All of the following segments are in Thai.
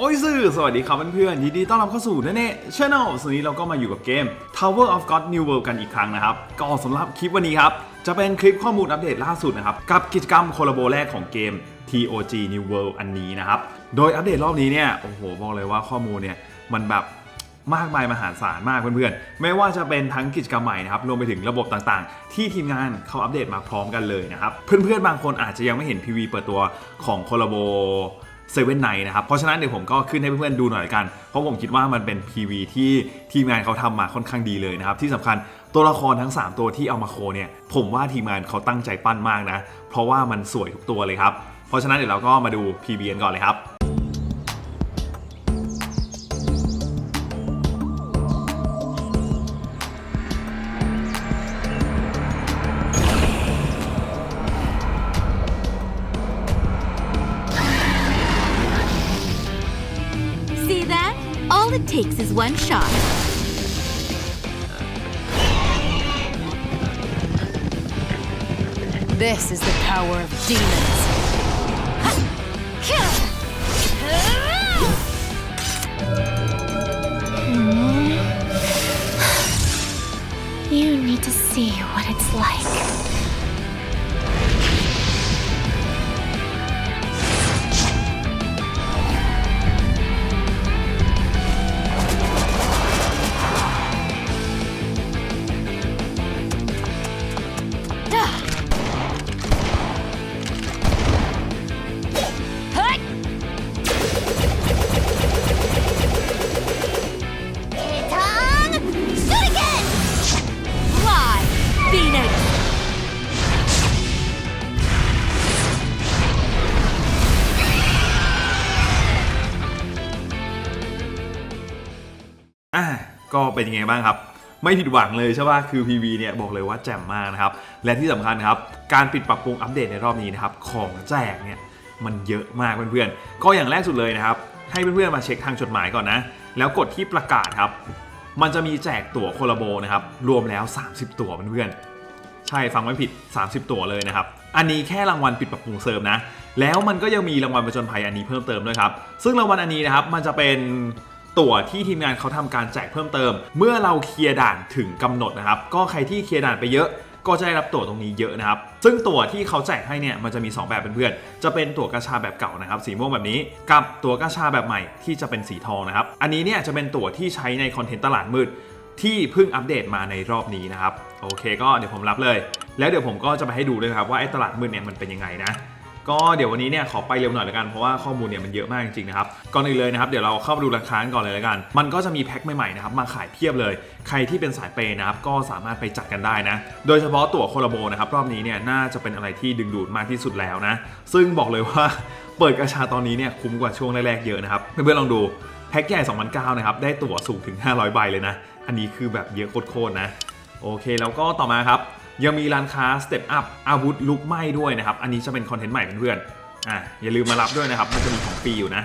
โอ้ยสื่อสวัสดีครับเพื่อนๆยินดีต้อนรับเข้าสู่เน่เน่ช n แนลสวันนี้เราก็มาอยู่กับเกม Tower of God New World กันอีกครั้งนะครับ ก็สำหรับคลิปวันนี้ครับ จะเป็นคลิปข้อมูลอัปเดตล่าสุดนะครับ กับกิจกรรมโคลาโบแรกของเกม TOG New World อันนี้นะครับ โดยอัปเดตรอบนี้เนี่ย โอ้โห บอกเลยว่าข้อมูลเนี่ย มันแบบมากมายมหาศาลมากเพื่อนๆ ไม่ว่าจะเป็นทั้งกิจกรรมใหม่นะครับ รวมไปถึงระบบต่างๆ ที่ทีมงานเขาอัปเดตมาพร้อมกันเลยนะครับ เพื่อนๆ บางคนอาจจะยังไม่เห็น PV เปิดตัวของโคลาโบ เซเว่นไนนะครับ เพราะฉะนั้นเดี๋ยวผมก็ขึ้นให้เพื่อนๆดูหน่อยกัน เพราะผมคิดว่ามันเป็น PV ที่ทีมงานเขาทำมาค่อนข้างดีเลยนะครับ ที่สำคัญตัวละครทั้ง 3 ตัวที่เอามาโคเนี่ยผมว่าทีมงานเขาตั้งใจปั้นมากนะ เพราะว่ามันสวยทุกตัวเลยครับ เพราะฉะนั้นเดี๋ยวเราก็มาดู PV กันก่อนเลยครับ All it takes is one shot. This is the power of demons. Hmm. You need to see what it's like. ก็เป็นยังไงบ้างครับ ไม่ผิดหวังเลยใช่ป่ะคือ PV เนี่ยบอกเลยว่าแจ่มมากนะครับ และที่สำคัญครับการปิดปรับปรุงอัปเดตในรอบนี้นะครับของแจกเนี่ยมันเยอะมากเพื่อนๆ ก็อย่างแรกสุดเลยนะครับ ให้เพื่อนๆมาเช็คทางจดหมายก่อนนะ แล้วกดที่ประกาศครับ มันจะมีแจกตั๋วโคลาโบนะครับ รวมแล้ว 30 ตั๋วเพื่อนๆ ใช่ฟังไม่ผิด 30 ตั๋วเลยนะครับ อันนี้แค่รางวัลปิดปรับปรุงเสริมนะ แล้วมันก็ยังมีรางวัลประจนภัยอันนี้เพิ่มเติมด้วยครับ ซึ่งรางวัลอันนี้นะครับ มันจะเป็น ตั๋วที่ทีมงานเขาทำการแจกเพิ่มเติม เมื่อเราเคลียร์ด่านถึงกำหนดนะครับ ก็ใครที่เคลียร์ด่านไปเยอะก็จะได้รับตั๋วตรงนี้เยอะนะครับ ซึ่งตั๋วที่เขาแจกให้เนี่ยมันจะมี 2 แบบเพื่อนๆ จะเป็นตั๋วกระชาแบบเก่านะครับ สีม่วงแบบนี้ กับตั๋วกระชาแบบใหม่ที่จะเป็นสีทองนะครับ อันนี้เนี่ยจะเป็นตั๋วที่ใช้ในคอนเทนต์ตลาดมืด ที่เพิ่งอัปเดตมาในรอบนี้นะครับ โอเคก็เดี๋ยวผมรับเลย แล้วเดี๋ยวผมก็จะไปให้ดูด้วยนะครับว่าไอ้ตลาดมืดเนี่ยมันเป็นยังไงนะ ก็เดี๋ยววันนี้เนี่ยขอไปเร็วหน่อยละกันเพราะว่าข้อมูลเนี่ยมันเยอะมากจริงๆนะครับก่อนอื่นเลยนะครับเดี๋ยวเราเข้ามาดูราคากันก่อนเลยละกัน มันก็จะมีแพ็คใหม่ๆนะครับมาขายเพียบเลย ใครที่เป็นสายเปย์นะครับก็สามารถไปจัดกันได้นะ โดยเฉพาะตั๋วโคลาโบนะครับรอบนี้เนี่ยน่าจะเป็นอะไรที่ดึงดูดมากที่สุดแล้วนะ ซึ่งบอกเลยว่าเปิดกระชาตอนนี้เนี่ยคุ้มกว่าช่วงแรกๆเยอะนะครับเพื่อนๆลองดูแพ็คใหญ่2,009นะครับได้ตั๋วสูงถึง 500 ใบเลยนะ อันนี้คือแบบเยอะโคตรๆนะ โอเค แล้วก็ต่อมาครับ ยังมีร้านค้า Step Up อาวุธลุกไหม้ด้วยนะครับ อันนี้จะเป็นคอนเทนต์ใหม่เพื่อนๆอะอย่าลืมมารับด้วยนะครับ มันจะมีของฟรีอยู่นะ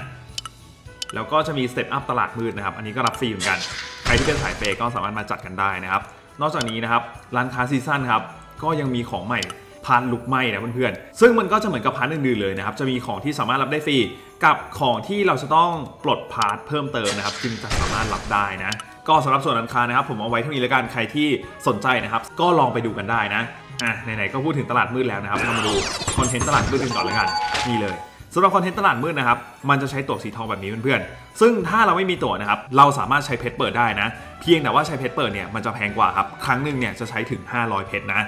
แล้วก็จะมี Step Up ตลาดมืดนะครับ อันนี้ก็รับฟรีเหมือนกัน ใครที่เป็นสายเปย์ก็สามารถมาจัดกันได้นะครับ นอกจากนี้นะครับร้านค้าซีซั่นครับก็ยังมีของใหม่พานลุกไหม้นะเพื่อนๆ ซึ่งมันก็จะเหมือนกับพาร์ทอื่นๆเลยนะครับ จะมีของที่สามารถรับได้ฟรี กับของที่เราจะต้องปลดพาร์ทเพิ่มเติมนะครับ จึงจะสามารถรับได้นะ ก็สำหรับส่วนร้านค้านะครับ ผมเอาไว้เท่านี้แล้วกันใครที่สนใจนะครับ ก็ลองไปดูกันได้นะอะไหนๆก็พูดถึงตลาดมืดแล้วนะครับเรามาดูคอนเทนต์ตลาดมืดกันก่อนแล้วกันนี่เลยสำหรับคอนเทนต์ตลาดมืดนะครับ มันจะใช้ตั๋วสีทองแบบนี้เพื่อนๆ ซึ่งถ้าเราไม่มีตั๋วนะครับ เราสามารถใช้เพชรเปิดได้นะ เพียงแต่ว่าใช้เพชรเปิดเนี่ย มันจะแพงกว่าครับ ครั้งหนึ่งเนี่ยจะใช้ถึง 500 เพชรนะ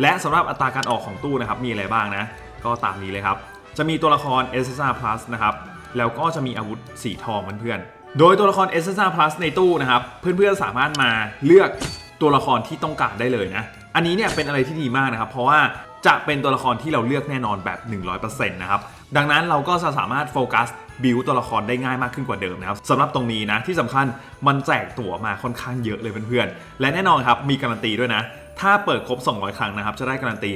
และสำหรับอัตราการออกของตู้นะครับ มีอะไรบ้างนะ ก็ตามนี้เลยครับ จะมีตัวละคร s s r Plus นะครับ แล้วก็จะมีอาวุธสีทองเพื่อนๆ โดยตัวละคร s s r Plus ในตู้นะครับ เพื่อนๆสามารถมาเลือกตัวละครที่ต้องการได้เลยนะ อันนี้เนี่ยเป็นอะไรที่ดีมากนะครับ เพราะว่าจะเป็นตัวละครที่เราเลือกแน่นอนแบบ 100%นะครับ ดังนั้นเราก็จะสามารถโฟกัสบิวตัวละครได้ง่ายมากขึ้นกว่าเดิมนะครับสำหรับตรงนี้นะที่สำคัญมันแจกตั๋วมาค่อนข้างเยอะเลยเพื่อนๆ และแน่นอนครับมีการันตีด้วยนะ ถ้าเปิดครบ 200 ครั้งนะครับ จะได้การันตี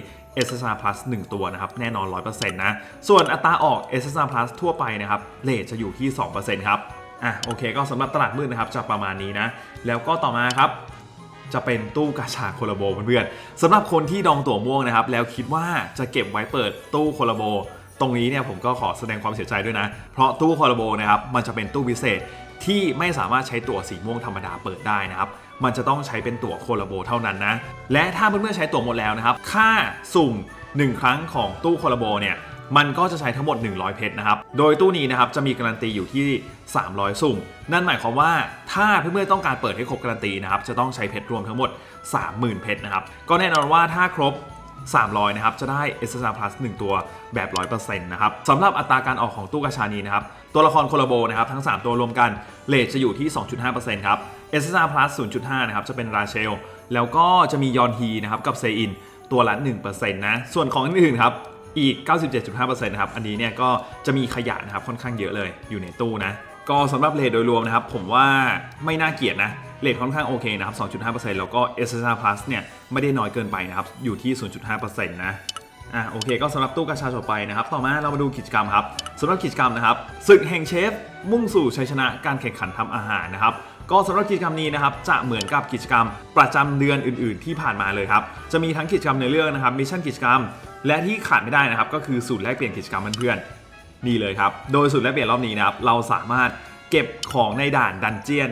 SSR Plus 1 ตัวนะครับ แน่นอน 100%นะ ส่วนอัตราออก SSR Plus ทั่วไปนะครับเลทจะอยู่ที่ 2%ครับ อะโอเคก็สำหรับตลาดมืดนะครับจะประมาณนี้นะ แล้วก็ต่อมาครับจะเป็นตู้กาชาโคลาโบเพื่อนๆสำหรับคนที่ดองตั๋วม่วงนะครับ แล้วคิดว่าจะเก็บไว้เปิดตู้โคลาโบ ตรงนี้เนี่ยผมก็ขอแสดงความเสียใจด้วยนะ เพราะตู้โคลาโบนะครับมันจะเป็นตู้พิเศษที่ไม่สามารถใช้ตั๋วสีม่วงธรรมดาเปิดได้นะครับ มันจะต้องใช้เป็นตั๋วโคลาโบเท่านั้นนะ และถ้าเพื่อนๆใช้ตั๋วหมดแล้วนะครับ ค่าสุ่ม 1 ครั้งของตู้โคลาโบเนี่ย มันก็จะใช้ทั้งหมด 100 เพชรนะครับ โดยตู้นี้นะครับจะมีการันตีอยู่ที่ 300 สุ่ม นั่นหมายความว่าถ้าเพื่อนๆต้องการเปิดให้ครบการันตีนะครับจะต้องใช้เพชรรวมทั้งหมด 30,000 เพชรนะครับ ก็แน่นอนว่าถ้าครบ 300 นะครับ จะได้ SSR Plus 1 ตัวแบบ 100%นะครับสำหรับอัตราการออกของตู้กาชานี้นะครับ ตัวละครโคลาโบนะครับทั้ง 3 ตัวรวมกันเลทจะอยู่ที่ 2.5%ครับ SSR Plus 0.5 นะครับจะเป็นราเชล แล้วก็จะมียอนฮีนะครับกับเซอินตัวละ 1%นะ ส่วนของอื่นๆครับ อีก 97.5%นะครับ อันนี้เนี่ยก็จะมีขยะนะครับค่อนข้างเยอะเลยอยู่ในตู้นะ ก็สำหรับเลทโดยรวมนะครับ ผมว่าไม่น่าเกลียดนะเลทค่อนข้างโอเคนะครับ 2.5%แล้วก็ SSR Plus เนี่ยไม่ได้น้อยเกินไปนะครับอยู่ที่ 0.5%นะอะโอเคก็สำหรับตู้กระชาต่อไปนะครับ ต่อมาเรามาดูกิจกรรมครับสำหรับกิจกรรมนะครับศึกแห่งเชฟ มุ่งสู่ชัยชนะการแข่งขันทำอาหารนะครับ ก็สำหรับกิจกรรมนี้นะครับจะเหมือนกับกิจกรรมประจำเดือนอื่น ๆ ที่ผ่านมาเลยครับ จะมีทั้งกิจกรรมในเรื่องนะครับมิชชั่นกิจกรรม และที่ขาดไม่ได้นะครับก็คือสูตรแลกเปลี่ยนกิจกรรมเพื่อนๆนี่เลยครับ โดยสูตรแลกเปลี่ยนรอบนี้นะครับเราสามารถเก็บของในด่านดันเจียน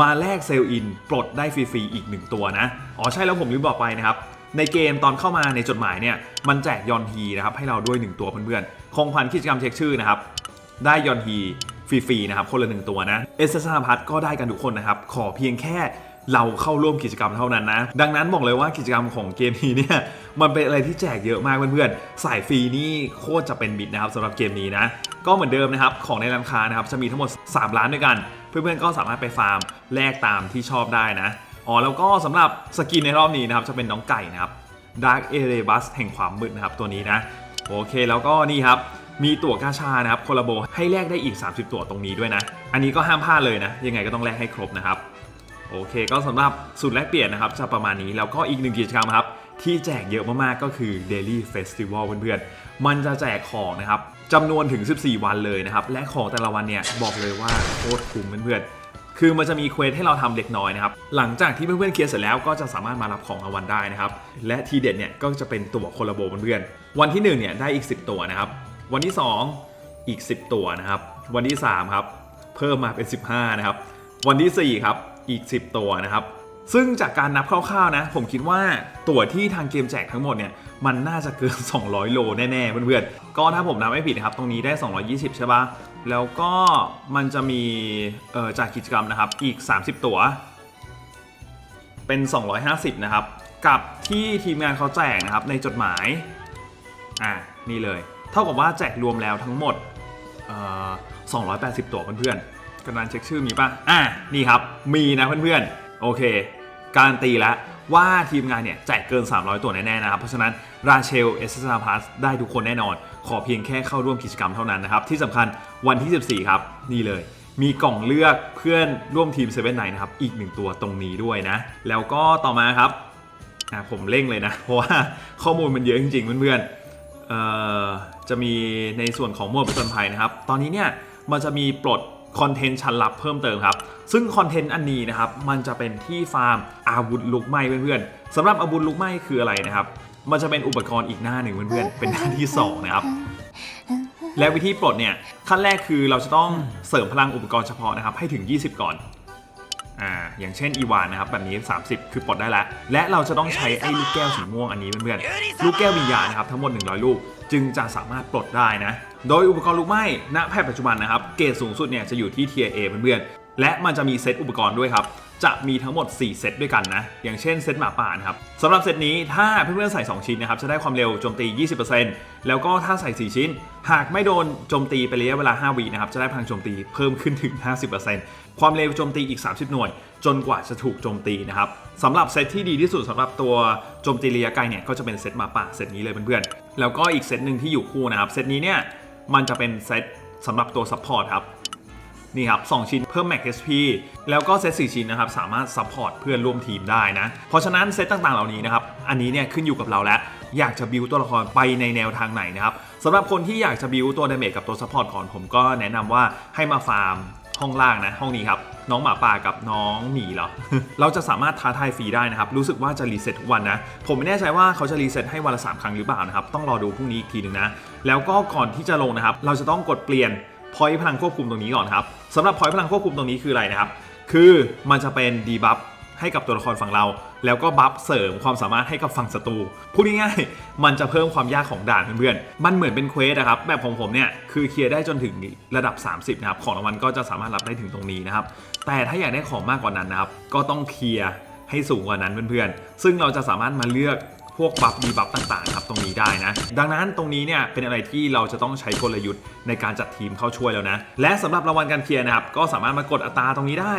มาแลกเซลล์อินปลดได้ฟรีๆอีกหนึ่งตัวนะอ๋อใช่แล้วผมลืมบอกไปนะครับในเกมตอนเข้ามาในจดหมายเนี่ยมันแจกยอนฮีนะครับให้เราด้วย 1 ตัวเพื่อนๆของขวัญกิจกรรมเช็คชื่อนะครับได้ยอนฮีฟรีๆนะครับคนละหนึ่งตัวนะเอสซาพัทก็ได้กันทุกคนนะครับขอเพียงแค่ เราเข้าร่วมกิจกรรมเท่านั้นนะ ดังนั้นบอกเลยว่ากิจกรรมของเกมนี้เนี่ยมันเป็นอะไรที่แจกเยอะมากเพื่อนๆสายฟรีนี่โคตรจะเป็นมิตรนะครับสำหรับเกมนี้นะก็เหมือนเดิมนะครับของในร้านค้านะครับจะมีทั้งหมด 3 ร้านด้วยกัน เพื่อนๆก็สามารถไปฟาร์มแลกตามที่ชอบได้นะอ๋อแล้วก็สำหรับสกินในรอบนี้นะครับจะเป็นน้องไก่นะครับ Dark e r e b u s แห่งความมืดนะครับตัวนี้นะโอเคแล้วก็นี่ครับมีตั๋วกาชานะครับโคลาโบให้แลกได้อีก 30 ตั๋วตรงนี้ด้วยนะ อันนี้ก็ห้ามพลาดเลยนะ ยังไงก็ต้องแลกให้ครบนะครับ โอเค ก็สำหรับสูตรแลกเปลี่ยนนะครับจะประมาณนี้ แล้วก็อีกหนึ่งกิจกรรมครับ ที่แจกเยอะมากๆก็คือ Daily Festival เพื่อนๆ มันจะแจกของนะครับจำนวนถึง 14 วันเลยนะครับ และของแต่ละวันเนี่ยบอกเลยว่าโคตรคุ้มเพื่อนๆ คือมันจะมีเควสให้เราทำเล็กน้อยนะครับ หลังจากที่เพื่อนๆเคลียร์เสร็จแล้วก็จะสามารถมารับของรางวัลได้นะครับ และทีเด็ดเนี่ยก็จะเป็นตัวโคลาโบเพื่อนๆ วันที่1เนี่ยได้อีก 10 ตัวนะครับ วันที่ 2 อีก 10 ตัวนะครับ วันที่3ครับเพิ่มมาเป็น 15 นะครับ วันที่ 4 ครับ อีก 10 ตัวนะครับซึ่งจากการนับคร่าวๆนะ ผมคิดว่าตั๋วที่ทางเกมแจกทั้งหมดเนี่ยมันน่าจะเกิน 200 โลแน่ๆเพื่อนๆก็ถ้าผมนับไม่ผิดนะครับ ตรงนี้ได้ 220 ใช่ปะแล้วก็มันจะมีจากกิจกรรมนะครับอีก 30 ตั๋ว เป็น 250 นะครับ กับที่ทีมงานเขาแจกนะครับในจดหมาย อะนี่เลย เท่ากับว่าแจกรวมแล้วทั้งหมดเอ่อ280 ตัวเพื่อนๆ กำลังเช็คชื่อมีป่ะ อะนี่ครับ มีนะเพื่อนๆ โอเค การนตีแล้วว่าทีมงานเนี่ยแจกเกิน 300 ตัวแน่ๆนะครับ เพราะฉะนั้นราเชลเอสซาพาสได้ทุกคนแน่นอน ขอเพียงแค่เข้าร่วมกิจกรรมเท่านั้นนะครับ ที่สำคัญวันที่ 14 ครับ นี่เลย มีกล่องเลือกเพื่อนร่วมทีมเซเว่นไนนะครับ อีกหนึ่งตัวตรงนี้ด้วยนะ แล้วก็ต่อมาครับอะผมเร่งเลยนะ เพราะว่าข้อมูลมันเยอะจริงๆเพื่อนๆเออจะมีในส่วนของหมวดประจนภัยนะครับ ตอนนี้เนี่ยมันจะมีปลด คอนเทนต์ชั้นลับเพิ่มเติมครับ ซึ่งคอนเทนต์อันนี้นะครับ มันจะเป็นที่ฟาร์มอาวุธลุกไหม้เพื่อนๆสำหรับอาวุธลุกไหม้คืออะไรนะครับ มันจะเป็นอุปกรณ์อีกหน้าหนึ่งเพื่อนๆเป็นหน้าที่สองนะครับ และวิธีปลดเนี่ยขั้นแรกคือเราจะต้องเสริมพลังอุปกรณ์เฉพาะนะครับ ให้ถึง 20 ก่อน อ่าอย่างเช่นอีวานนะครับแบบนี้ 30 คือปลดได้แล้ว และเราจะต้องใช้ไอ้ลูกแก้วสีม่วงอันนี้เพื่อนๆลูกแก้ววิญญาณนะครับทั้งหมด 100 ลูก จึงจะสามารถปลดได้นะ โดยอุปกรณ์ลูกไหม้ณแพทย์ปัจจุบันนะครับเกรดสูงสุดเนี่ยจะอยู่ที่เทีย A เพื่อนๆและมันจะมีเซตอุปกรณ์ด้วยครับจะมีทั้งหมด 4 เซตด้วยกันนะ อย่างเช่นเซตหมาป่านะครับสำหรับเซตนี้ถ้าเพื่อนๆใส่ 2 ชิ้นนะครับ จะได้ความเร็วโจมตี 20%แล้วก็ถ้าใส่ 4 ชิ้น หากไม่โดนโจมตีไประยะเวลา 5 วินะครับ จะได้พลังโจมตีเพิ่มขึ้นถึง 50% ความเร็วโจมตีอีก 30 หน่วย จนกว่าจะถูกโจมตีนะครับสำหรับเซตที่ดีที่สุดสำหรับตัวโจมตีระยะไกลเนี่ยก็จะเป็นเซตมาป่าเซตนี้เลยเพื่อนๆแล้วก็อีกเซตหนึ่งที่อยู่คู่นะครับเซตนี้เนี่ยมันจะเป็นเซตสำหรับตัวซัพพอร์ตครับนี่ครับ 2 ชิ้นเพิ่ม Max HP แล้วก็เซต4ชิ้นนะครับ สามารถซัพพอร์ตเพื่อนร่วมทีมได้นะ เพราะฉะนั้นเซตต่างๆเหล่านี้นะครับ อันนี้เนี่ยขึ้นอยู่กับเราแล้ว อยากจะบิวตัวละครไปในแนวทางไหนนะครับสำหรับคนที่อยากจะบิวตัวดาเมจกับตัวซัพพอร์ตก่อนผมก็แนะนำว่าให้มาฟาร์ม ห้องล่างนะห้องนี้ครับน้องหมาป่ากับน้องหมีเหรอ เราจะสามารถท้าทายฟรีได้นะครับ รู้สึกว่าจะรีเซ็ตทุกวันนะ ผมไม่แน่ใจว่าเขาจะรีเซ็ตให้วันละสามครั้งหรือเปล่านะครับ ต้องรอดูพรุ่งนี้อีกทีหนึ่งนะ แล้วก็ก่อนที่จะลงนะครับ เราจะต้องกดเปลี่ยนพอยต์พลังควบคุมตรงนี้ก่อนครับสำหรับพอยต์พลังควบคุมตรงนี้คืออะไรนะครับ คือมันจะเป็นดีบัฟ ให้กับตัวละครฝั่งเรา แล้วก็บัฟเสริมความสามารถให้กับฝั่งศัตรูพูดง่ายๆมันจะเพิ่มความยากของด่านเพื่อนๆ มันเหมือนเป็นเควสนะครับ แบบของผมเนี่ยคือเคลียร์ได้จนถึงระดับ 30นะครับของรางวัลก็จะสามารถรับได้ถึงตรงนี้นะครับ แต่ถ้าอยากได้ของมากกว่านั้นนะครับก็ต้องเคลียร์ให้สูงกว่านั้นเพื่อนๆ ซึ่งเราจะสามารถมาเลือกพวกบัฟดีบัฟต่างๆครับตรงนี้ได้นะ ดังนั้นตรงนี้เนี่ยเป็นอะไรที่เราจะต้องใช้กลยุทธ์ในการจัดทีมเข้าช่วยแล้วนะ และสำหรับรางวัลการเคลียร์นะครับก็สามารถมากดอัตราตรงนี้ได้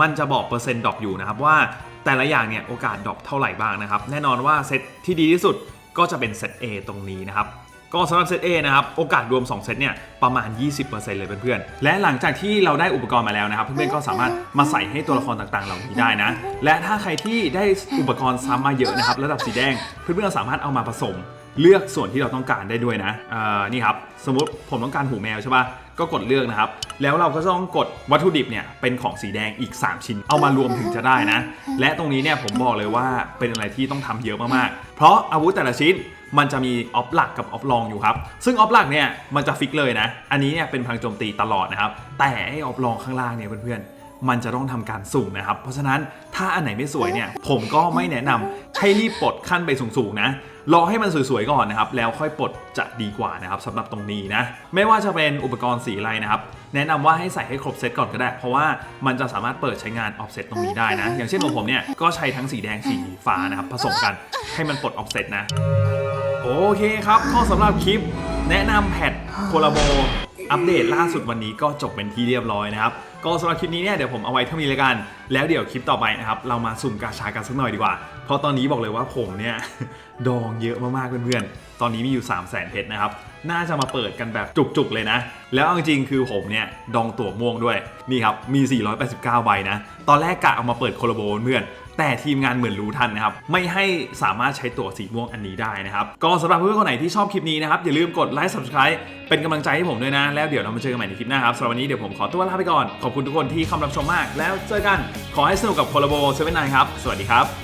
มันจะบอกเปอร์เซ็นต์ดรอปอยู่นะครับว่าแต่ละอย่างเนี่ยโอกาสดรอปเท่าไหร่บ้างนะครับ แน่นอนว่าเซตที่ดีที่สุดก็จะเป็นเซต A ตรงนี้นะครับก็สำหรับเซต A นะครับโอกาสรวม 2 เซตเนี่ยประมาณ 20%เลยเพื่อนๆ และหลังจากที่เราได้อุปกรณ์มาแล้วนะครับ เพื่อนๆก็สามารถมาใส่ให้ตัวละครต่างๆ เหล่านี้ได้นะ และถ้าใครที่ได้อุปกรณ์ซ้ำมาเยอะนะครับระดับสีแดง เพื่อนๆสามารถเอามาผสม เลือกส่วนที่เราต้องการได้ด้วยนะนี่ครับสมมติผมต้องการหูแมวใช่ปะก็กดเลือกนะครับ แล้วเราก็ต้องกดวัตถุดิบเนี่ยเป็นของสีแดงอีก 3 ชิ้น เอามารวมถึงจะได้นะ และตรงนี้เนี่ยผมบอกเลยว่าเป็นอะไรที่ต้องทำเยอะมากๆ เพราะอาวุธแต่ละชิ้นมันจะมีออฟหลักกับออฟรองอยู่ครับ ซึ่งออฟหลักเนี่ยมันจะฟิกเลยนะ อันนี้เนี่ยเป็นพลังโจมตีตลอดนะครับ แต่ไอออฟรองข้างล่างเนี่ยเพื่อนๆ มันจะต้องทำการสุ่มนะครับ เพราะฉะนั้นถ้าอันไหนไม่สวยเนี่ยผมก็ไม่แนะนำให้รีบปลดขั้นไปสูงๆนะ รอให้มันสวยๆก่อนนะครับ แล้วค่อยปลดจะดีกว่านะครับสำหรับตรงนี้นะ ไม่ว่าจะเป็นอุปกรณ์สีอะไรนะครับ แนะนำว่าให้ใส่ให้ครบเซตก่อนก็ได้ เพราะว่ามันจะสามารถเปิดใช้งานออฟเซตตรงนี้ได้นะ อย่างเช่นของผมเนี่ย ก็ใช้ทั้งสีแดงสีฟ้านะครับ ผสมกันให้มันปลดออฟเซตนะ โอเคครับก็สำหรับคลิป แนะนำแพทโคลาโบอัปเดตล่าสุดวันนี้ก็จบเป็นที่เรียบร้อยนะครับ ก็สำหรับคลิปนี้เนี่ยเดี๋ยวผมเอาไว้เท่านี้เลยกัน แล้วเดี๋ยวคลิปต่อไปนะครับเรามาสุ่มกาชากันสักหน่อยดีกว่า เพราะตอนนี้บอกเลยว่าผมเนี่ยดองเยอะมากๆเพื่อนๆ ตอนนี้มีอยู่ 3 0 0 0 0 0เพชรนะครับ น่าจะมาเปิดกันแบบจุกๆเลยนะ แล้วเอาจริงๆคือผมเนี่ยดองตั๋วม่วงด้วย นี่ครับ มี 489 ใบนะ ตอนแรกกะเอามาเปิดโคลโบเพื่อน แต่ทีมงานเหมือนรู้ทันนะครับ ไม่ให้สามารถใช้ตัวสีม่วงอันนี้ได้นะครับ ก็สำหรับเพื่อนๆคนไหนที่ชอบคลิปนี้นะครับ อย่าลืมกดไลค์ subscribe เป็นกำลังใจให้ผมด้วยนะ แล้วเดี๋ยวเรามาเจอกันใหม่ในคลิปหน้าครับสำหรับวันนี้เดี๋ยวผมขอตัวลาไปก่อน ขอบคุณทุกคนที่เข้ามรับชมมาก แล้วเจอกัน ขอให้สนุกกับคอลาโบเซเว่นไนครับ สวัสดีครับ